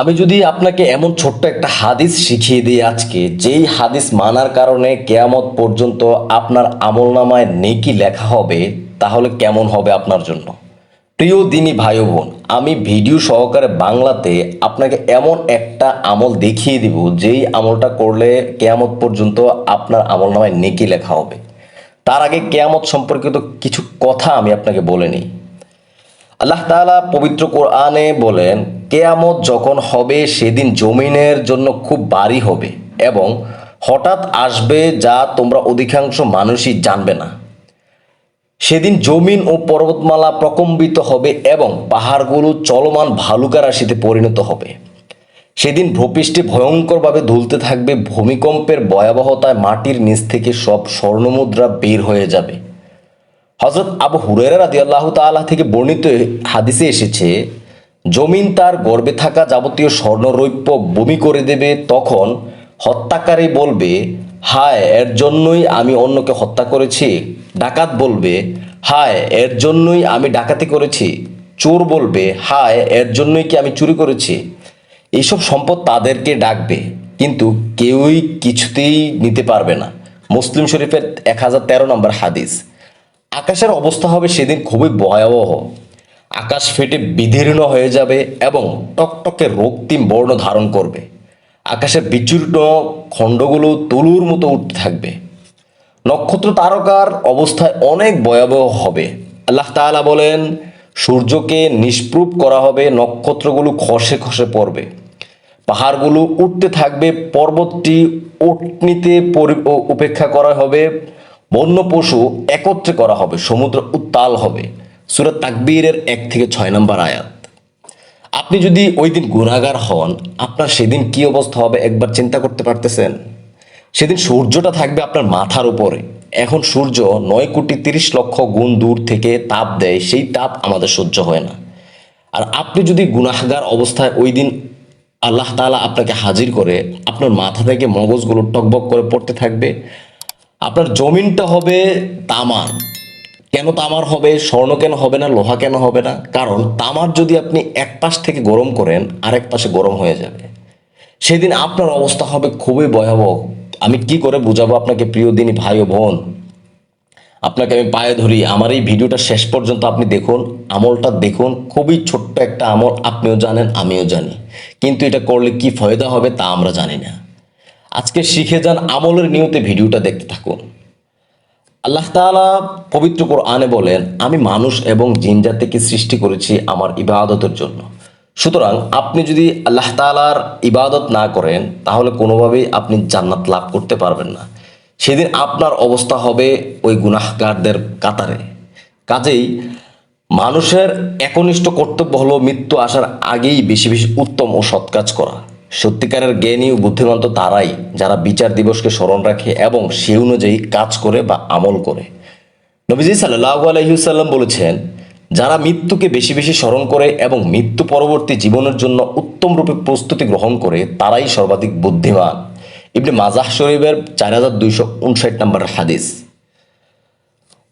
আমি যদি আপনাকে এমন ছোট্ট একটা হাদিস শিখিয়ে দিই আজকে, যেই হাদিস মানার কারণে কেয়ামত পর্যন্ত আপনার আমলনামায় নেকি লেখা হবে, তাহলে কেমন হবে আপনার জন্য? প্রিয় দিনী ভাই বোন, আমি ভিডিও সহকারে বাংলাতে আপনাকে এমন একটা আমল দেখিয়ে দিব, যেই আমলটা করলে কেয়ামত পর্যন্ত আপনার আমলনামায় নেকি লেখা হবে। তার আগে কেয়ামত সম্পর্কিত কিছু কথা আমি আপনাকে বলে নিই। আল্লাহ তাআলা পবিত্র কোরআনে বলেন, কেয়ামত যখন হবে, সেদিন জমিনের জন্য খুব ভারী হবে এবং হঠাৎ আসবে যা তোমরা অধিকাংশ মানুষই জানবে না। সেদিন জমিন ও পর্বতমালা প্রকম্বিত হবে এবং পাহাড়গুলো চলমান ভালুকা রাশিতে পরিণত হবে। সেদিন ভূপৃষ্ঠে ভয়ঙ্করভাবে দুলতে থাকবে, ভূমিকম্পের ভয়াবহতায় মাটির নিচ থেকে সব স্বর্ণমুদ্রা বের হয়ে যাবে। হজরত আবু হুরেরা রাদি আল্লাহ তাআলা থেকে বর্ণিত হাদিসে এসেছে, জমিন তার গর্বে থাকা যাবতীয় স্বর্ণরৌপ্য বমি করে দেবে, তখন হত্যাকারী বলবে, হায়, এর জন্যই আমি অন্যকে হত্যা করেছি ডাকাত বলবে, হায়, এর জন্যই আমি ডাকাতি করেছি চোর বলবে, হায়, এর জন্যই কি আমি চুরি করেছি এইসব সম্পদ তাদেরকে ডাকবে, কিন্তু কেউই কিছুতেই নিতে পারবে না। মুসলিম শরীফের এক হাজার তেরো নম্বর হাদিস। আকাশের অবস্থা হবে সেদিন খুবই ভয়াবহ। আকাশ ফেটে বিদীর্ণ হয়ে যাবে এবং টকটকে রক্তিম বর্ণ ধারণ করবে। আকাশের বিচূর্ণ খণ্ডগুলো তুলুর মতো উঠতে থাকবে। নক্ষত্র তারকার অবস্থায় অনেক ভয়াবহ হবে। আল্লাহ তাআলা বলেন, সূর্যকে নিষ্প্রুপ করা হবে, নক্ষত্রগুলো খসে খসে পড়বে। পাহাড়গুলো উঠতে থাকবে, পর্বতটি উটনিতে উপেক্ষা করা হবে। বন্য পশু একত্রে করা হবে, সমুদ্র উত্তাল হবে। সুরত তাকবীরের এক থেকে ছয় নম্বর আয়াত। আপনি যদি ওই দিন গুণাগার হন, আপনার সেদিন কি অবস্থা হবে একবার চিন্তা করতে পারতেছেন? সেদিন সূর্যটা থাকবে আপনার মাথার উপরে। এখন সূর্য নয় কোটি তিরিশ লক্ষ গুণ দূর থেকে তাপ দেয়, সেই তাপ আমাদের সহ্য হয় না। আর আপনি যদি গুনাহগার অবস্থায় ওই দিন আল্লাহ তাআলা আপনাকে হাজির করে, আপনার মাথা থেকে মগজগুলো টকবক করে পড়তে থাকবে আপনার জমিনটা হবে তামার। কেন তামার হবে? স্বর্ণ কেন হবে না? লোহা কেন হবে না? কারণ তামার যদি আপনি এক পাশ থেকে গরম করেন, আরেক পাশে গরম হয়ে যাবে। সেদিন আপনার অবস্থা হবে খুবই ভয়াবহ। আমি কি করে বুঝাবো আপনাকে, প্রিয় দিনী ভাই ও বোন? আপনাকে আমি পায়ে ধরি। আমার এই ভিডিওটা শেষ পর্যন্ত আপনি দেখুন, আমলটা দেখুন। খুবই ছোট্ট একটা আমল, আপনিও জানেন, আমিও জানি। কিন্তু এটা করলে কি ফায়দা হবে তা আমরা জানি না। আজকে শিখে যান আমলের নিয়তে ভিডিওটা দেখতে থাকুন। আল্লাহ তাআলা পবিত্র কোরআনে বলেন, আমি মানুষ এবং জিন জাতিকে সৃষ্টি করেছি আমার ইবাদতের জন্য। সুতরাং আপনি যদি আল্লাহ তাআলার ইবাদত না করেন, তাহলে কোনোভাবেই আপনি জান্নাত লাভ করতে পারবেন না। সেদিন আপনার অবস্থা হবে ওই গুনাহগারদের কাতারে। কাজেই মানুষের একনিষ্ঠ কর্তব্য হলো মৃত্যু আসার আগেই বেশি বেশি উত্তম ও সৎ কাজ করা। সত্যিকারের জ্ঞানী ও বুদ্ধিমান তো তারাই যারা বিচার দিবসকে স্মরণ রাখে এবং সে অনুযায়ী কাজ করে বা আমল করে। নবীজি সাল্লাহ আলহিউসাল্লাম বলেছেন, যারা মৃত্যুকে বেশি বেশি স্মরণ করে এবং মৃত্যু পরবর্তী জীবনের জন্য উত্তম রূপে প্রস্তুতি গ্রহণ করে, তারাই সর্বাধিক বুদ্ধিমান। ইবনে মাজাহ শরীফের চার হাজার দুইশো উনষাট নম্বর হাদিস।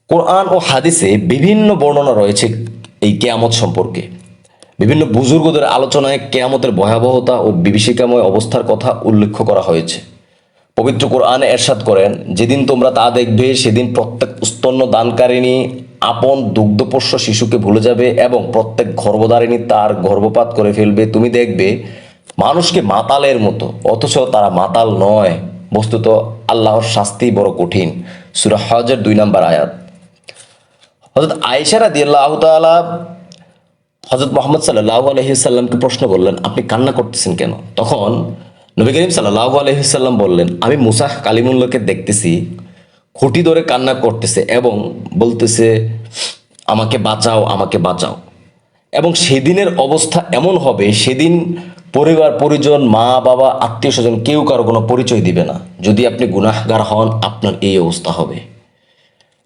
কোরআন ও হাদিসে বিভিন্ন বর্ণনা রয়েছে এই কেয়ামত সম্পর্কে। বিভিন্ন বুজুর্গদের আলোচনায় কেয়ামতের ভয়াবহতা ও বিভীষিকাময় অবস্থার কথা উল্লেখ করা হয়েছে। পবিত্র কোরআনে এরশাদ করেন, যেদিন তোমরা তা দেখবে, সেদিন প্রত্যেক স্তন্য দানকারিণী আপন দুগ্ধপোষ্য শিশুকে ভুলে যাবে এবং প্রত্যেক গর্ভধারিণী তার গর্ভপাত করে ফেলবে। তুমি দেখবে, মানুষকে মাতালের মতো, অথচ তারা মাতাল নয়। বস্তুত আল্লাহর শাস্তি বড় কঠিন। সুরা হজের দুই নম্বর আয়াত। হজরত আয়েশা রাদিয়াল্লাহু তাআলা হজরত মোহাম্মদ সাল্লাহ আলহিসাল্লামকে প্রশ্ন করলেন, আপনি কান্না করতেছেন কেন? তখন নবী করিম সাল্লাহ আলহিসাল্লাম বললেন, আমি মুসাহ কালিমুল্লাহকে দেখতেছি, খুঁটি ধরে কান্না করতেছে এবং বলতেছে, আমাকে বাঁচাও আমাকে বাঁচাও এবং সেদিনের অবস্থা এমন হবে, সেদিন পরিবার, পরিজন, মা, বাবা, আত্মীয় স্বজন কেউ কারও কোনো পরিচয় দিবে না। যদি আপনি গুনাহগার হন, আপনার এই অবস্থা হবে।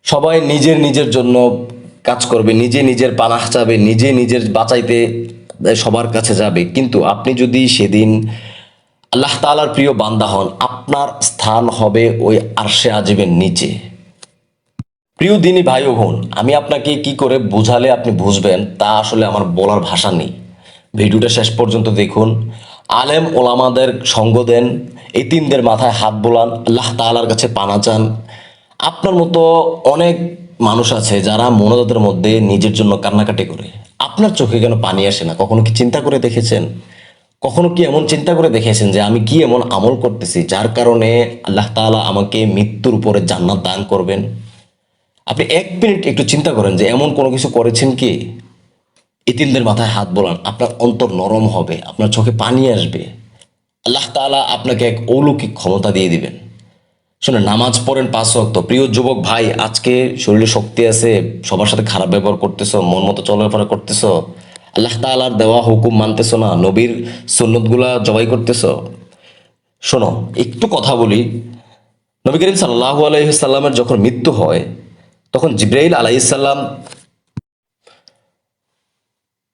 সবাই নিজের নিজের জন্য কাজ করবে, নিজে নিজের পানাহ চাবে, নিজে নিজের বাঁচাইতে সবার কাছে যাবে। কিন্তু আপনি যদি সেদিন আল্লাহ তাআলার প্রিয় বান্দা হন, আপনার স্থান হবে ওই আরশে আজীবের নিচে। প্রিয় দিনী ভাই বোন, আমি আপনাকে কি করে বুঝালে আপনি বুঝবেন, তা আসলে আমার বলার ভাষা নেই। ভিডিওটা শেষ পর্যন্ত দেখুন। আলেম ওলামাদের সঙ্গ দেন এতিমদের মাথায় হাত বোলান, আল্লাহ তাআলার কাছে পানা চান। আপনার মতো অনেক মানুষ আছে যারা মনোজাতের মধ্যে নিজের জন্য কান্নাকাটি করে। আপনার চোখে কেন পানি আসে না? কখনো কি চিন্তা করে দেখেছেন? কখনো কি এমন চিন্তা করে দেখেছেন যে আমি কি এমন আমল করতেছি যার কারণে আল্লাহ তাআলা আমাকে মৃত্যুর উপরে জান্নাত দান করবেন? আপনি এক মিনিট একটু চিন্তা করেন যে এমন কোনো কিছু করেছেন কি? ইতিমদের মাথায় হাত বোলান, আপনার অন্তর নরম হবে, আপনার চোখে পানি আসবে। আল্লাহ তাআলা আপনাকে এক অলৌকিক ক্ষমতা দিয়ে দিবেন। শুনে, নামাজ পড়েন পাঁচ ওয়াক্ত। প্রিয় যুবক ভাই, আজকে শরীরে শক্তি আছে, সবার সাথে খারাপ ব্যবহার করতেছো, মন মতো চলাফেরা করতেছো। আল্লাহ তাআলার দেওয়া হুকুম মানতেছো না, নবীর সুন্নতগুলা জবাই করতেছো। শোনো, একটু কথা বলি। নবী করিম সাল্লাহ আলাইসাল্লামের যখন মৃত্যু হয়, তখন জিব্রাইল আলাইসাল্লাম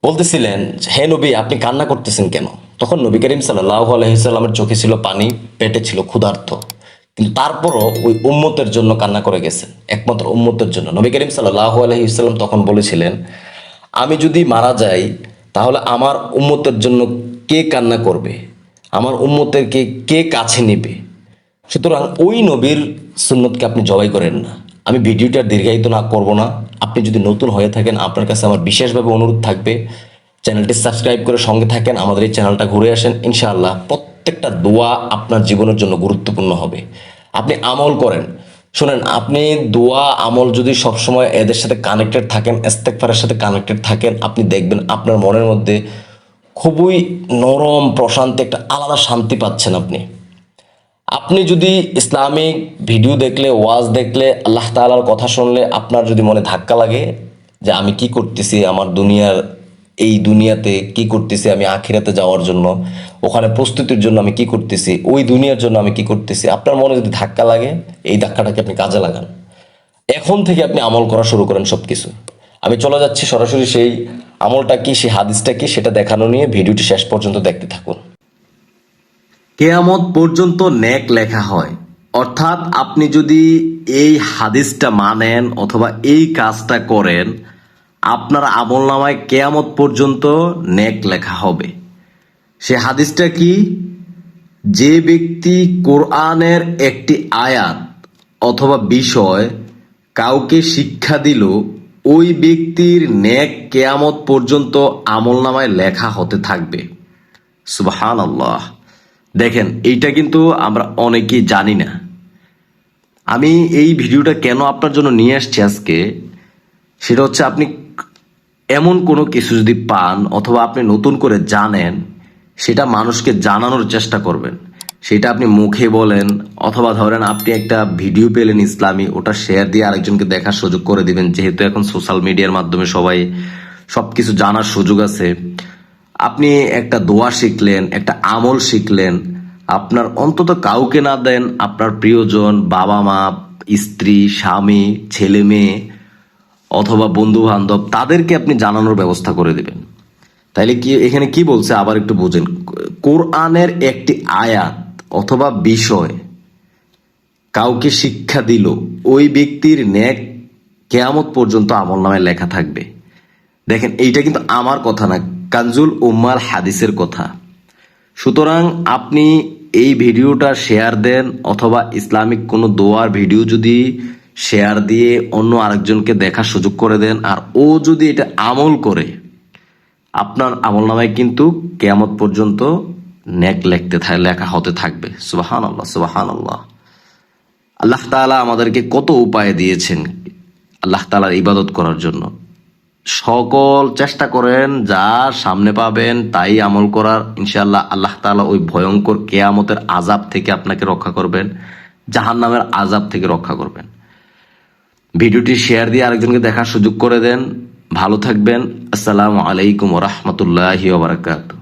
বলতেছিলেন, হে নবী, আপনি কান্না করতেছেন কেন? তখন নবী করিম সাল্লাহ আলহিসাল্লামের চোখে ছিল পানি, পেটে ছিল ক্ষুধার্ত। কিন্তু তারপরও ওই উম্মতের জন্য কান্না করে গেছেন। একমাত্র উম্মতের জন্য। নবী করিম সাল্লাহ আলহিসাল্লাম তখন বলেছিলেন, আমি যদি মারা যাই, তাহলে আমার উম্মতের জন্য কে কান্না করবে? আমার উম্মতেরকে কে কাছে নেবে? সুতরাং ওই নবীর সুন্নতকে আপনি জবাই করেন না। আমি ভিডিওটা দীর্ঘায়িত না করব না। আপনি যদি নতুন হয়ে থাকেন, আপনার কাছে আমার বিশেষভাবে অনুরোধ থাকবে, চ্যানেলটি সাবস্ক্রাইব করে সঙ্গে থাকেন, আমাদের এই চ্যানেলটা ঘুরে আসেন, ইনশাআল্লাহ। প্রত্যেকটা দোয়া আপনার জীবনের জন্য গুরুত্বপূর্ণ হবে। আপনি আমল করেন। শোনেন, আপনি দোয়া, আমল যদি সবসময় এদের সাথে কানেক্টেড থাকেন এস্তেকফারের সাথে কানেক্টেড থাকেন, আপনি দেখবেন আপনার মনের মধ্যে খুবই নরম, প্রশান্তি, একটা আলাদা শান্তি পাচ্ছেন আপনি। আপনি যদি ইসলামিক ভিডিও দেখলে, ওয়াজ দেখলে, আল্লাহ তাআলার কথা শুনলে আপনার যদি মনে ধাক্কা লাগে যে আমি কি করতেছি, আমার দুনিয়ার এই দুনিয়াতে কি করতেছি আমি আখিরাতে যাওয়ার জন্য? ওখানে প্রস্তুতির জন্য আমি কি করতেছি? ওই দুনিয়ার জন্য আমি কি করতেছি? আপনার মনে যদি ধাক্কা লাগে, এই ধাক্কাটাকে আপনি কাজে লাগান। এখন থেকে আপনি আমল করা শুরু করেন সব কিছু আমি চলে যাচ্ছি সরাসরি সেই আমলটা কি, সেই হাদিসটা কি, সেটা দেখানো নিয়ে ভিডিওটি শেষ পর্যন্ত দেখতে থাকুন। কেয়ামত পর্যন্ত নেক লেখা হয়। অর্থাৎ আপনি যদি এই হাদিসটা মানেন অথবা এই কাজটা করেন আপনার আমল নামায় কেয়ামত পর্যন্ত নেক লেখা হবে। সে হাদিসটা কি? যে ব্যক্তি কোরআনের একটি আয়াত অথবা বিষয় কাউকে শিক্ষা দিল, ওই ব্যক্তির নেক কেয়ামত পর্যন্ত আমল নামায় লেখা হতে থাকবে। সুবহান আল্লাহ দেখেন, এইটা কিন্তু আমরা অনেকেই জানি না। আমি এই ভিডিওটা কেন আপনার জন্য নিয়ে আসছি আজকে, সেটা হচ্ছে আপনি এমন কোনো কিছু যদি পান অথবা আপনি নতুন করে জানেন, সেটা মানুষকে জানানোর চেষ্টা করবেন। সেটা আপনি মুখে বলেন অথবা ধরেন আপনি একটা ভিডিও পেলেন ইসলামী, ওটা শেয়ার দিয়ে আরেকজনকে দেখার সুযোগ করে দিবেন, যেহেতু এখন সোশ্যাল মিডিয়ার মাধ্যমে সবাই সবকিছু জানার সুযোগ আছে। আপনি একটা দোয়া শিখলেন, একটা আমল শিখলেন, আপনার অন্তত কাউকে না দেন, আপনার প্রিয়জন বাবা মা স্ত্রী, স্বামী ছেলে মেয়ে অথবা বন্ধু বান্ধব তাদেরকে আপনি জানানোর ব্যবস্থা করে দেবেন। তাইলে কি, এখানে কি বলছে? আবার একটু বুঝেন। কোরআনের একটি আয়াত অথবা বিষয় কাউকে শিক্ষা দিল, ওই ব্যক্তির ন্যাক কেয়ামত পর্যন্ত আমল নামে লেখা থাকবে। দেখেন, এইটা কিন্তু আমার কথা না কাঞ্জুল উম্মার হাদিসের কথা। সুতরাং আপনি এই ভিডিওটা শেয়ার দেন, অথবা ইসলামিক কোনো দোয়ার ভিডিও যদি শেয়ার দিয়ে অন্য আরেকজনকে দেখার সুযোগ করে দেন। আর ও যদি এটা আমল করে, আপনার আমল নামায় কিন্তু কেয়ামত পর্যন্ত নেক লেখতে থাকে লেখা হতে থাকবে। সুবাহান আল্লাহ সুবাহান আল্লাহ আল্লাহ তাআলা আমাদেরকে কত উপায় দিয়েছেন আল্লাহ তাআলার ইবাদত করার জন্য। সকল চেষ্টা করেন, যা সামনে পাবেন তাই আমল করার। ইনশাআল্লাহ আল্লাহ তাআলা ওই ভয়ঙ্কর কেয়ামতের আজাব থেকে আপনাকে রক্ষা করবেন জাহান নামের আজাব থেকে রক্ষা করবেন। ভিডিওটি শেয়ার দিয়ে আরেকজনকে দেখার সুযোগ করে দেন। ভালো থাকবেন। আসসালামু আলাইকুম রহমতুল্লাহ বারাকাতু